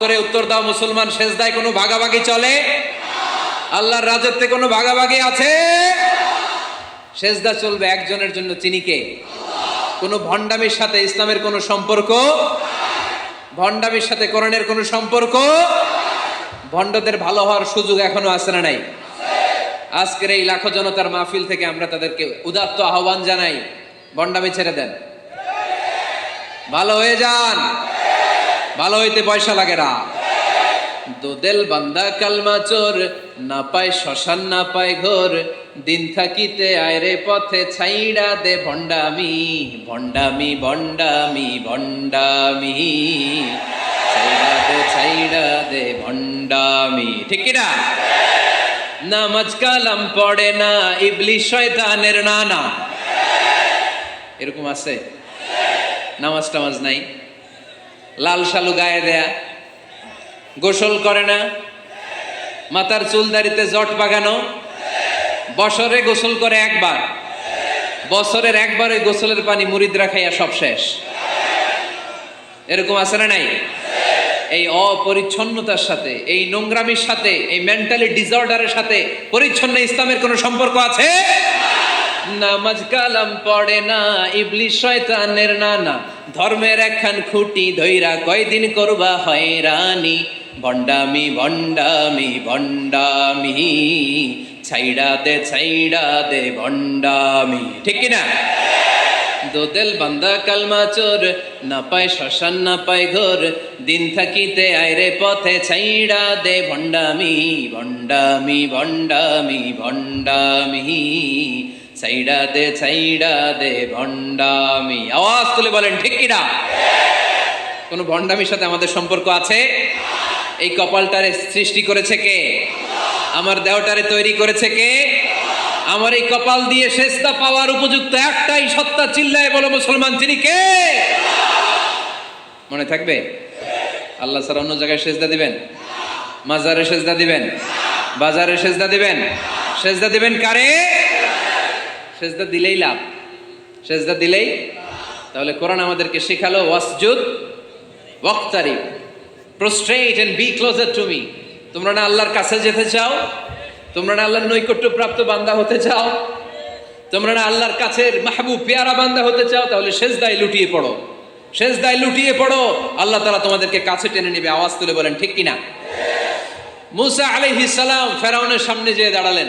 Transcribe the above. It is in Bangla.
করে উত্তর দাও, মুসলমান শেষদায় কোনো ভাগাভাগি চলে? আল্লাহর রাজত্বে কোনো ভাগাভাগি আছে? শেষদা চলবে একজনের জন্য চিনিকে কোনো ভণ্ডামির সাথে ইসলামের কোনো সম্পর্ক? ভণ্ডামির সাথে করণের কোনো সম্পর্ক? ভণ্ডদের ভালো হওয়ার সুযোগ এখনও আছে না নাই? আজকের এই লাখো জনতার মাহফিল থেকে আমরা তাদেরকে উদাত্ত আহ্বান জানাই। ভণ্ডামি ছেড়ে দেন। ভালো হয়ে যান। ভালো হইতে পয়সা লাগে না। দোদেল বান্দা কালমা চোর, না পায় শ্মশান, না পায় ঘোর, দিন থাকিতে আয়রে পথে ছাইড়া দে ভণ্ডামি ভণ্ডামি ভণ্ডামি ভণ্ডামি। ছাইড়া দে ছাইড়া দে ভণ্ডামি। ঠিক কিনা? নামাজ কালাম পড়ে না ইবলিশ শয়তানের নানা। এরকম আছে? নামাজ টামাজ নাই? লাল শালু গায়ে দেয়া। গোসল করে না? মাথার চুল দাড়িতে জট বাগানো? বছরে গোসল করে একবার। বছরের একবার ওই গোসলের পানি মুরিদরা খাইয়া সব শেষ। এরকম আছে না নাই? এই অপরিচ্ছন্নতার সাথে, এই নোংরামির সাথে, এই মেন্টালি ডিসঅর্ডারের সাথে, পরিচ্ছন্ন ইসলামের কোনো সম্পর্ক আছে? নামাজ কালাম পড়ে না, ইবলিশ শয়তানের নানা। ধর্মের একখান খুঁটি ধইরা কয়দিন করবা হয় হয়রানি। ভণ্ডামি ভণ্ডামি ভণ্ডামি, ছাইড়া দে ছাইড়া দে, ভণ্ডামি। ঠিক কিনা দোদেল বান্দা কালমা চোর, না পায় শ্মশান, না পায় ঘোর। দিন থাকিতে আয়রে পথে ছাইড়া দে, ভণ্ডামি ভণ্ডামি ভণ্ডামি ভণ্ডামি। ছাইড়া দে ছাইড়া দে, ভণ্ডামি। আওয়াজ তুলে বলেন, ঠিক কিনা? কোনো ভণ্ডামির সাথে আমাদের সম্পর্ক আছে? এই কপালটারে সৃষ্টি করেছে কে? আমার দেহটারে তৈরি করেছে কে? আমার এই কপাল দিয়ে শেষটা পাওয়ার উপযুক্ত একটাই সত্তা চিল্লায় বলো, মুসলমান তিনি কে? মনে থাকবে? আল্লাহ স্যার অন্য জায়গায় সেজদা দিবেন? মাজারে সেজদা দিবেন? বাজারে সেজদা দিবেন? সেজদা দিবেন কারে? সেজদা দিলেই লাভ। সেজদা দিলেই তাহলে কোরআন আমাদেরকে শেখালো, ওয়াসজুদ ওয়াক্তারি prostrate and be closer to me. তোমরা না আল্লাহর কাছে যেতে চাও, তোমরা না আল্লাহর নৈকট্য প্রাপ্ত বান্দা হতে চাও, তোমরা না আল্লাহর কাছের মাহবুব, পেয়ারা বান্দা হতে চাও, তাহলে শেষদায় লুটিয়ে পড়ো। শেষদায় লুটিয়ে পড়ো। আল্লাহ তারা তোমাদেরকে কাছে টেনে নেবে, আওয়াজ তুলে বলেন, ঠিক কিনা? মুসা আলাইহিস সালাম ফেরাউনের সামনে যেয়ে দাঁড়ালেন।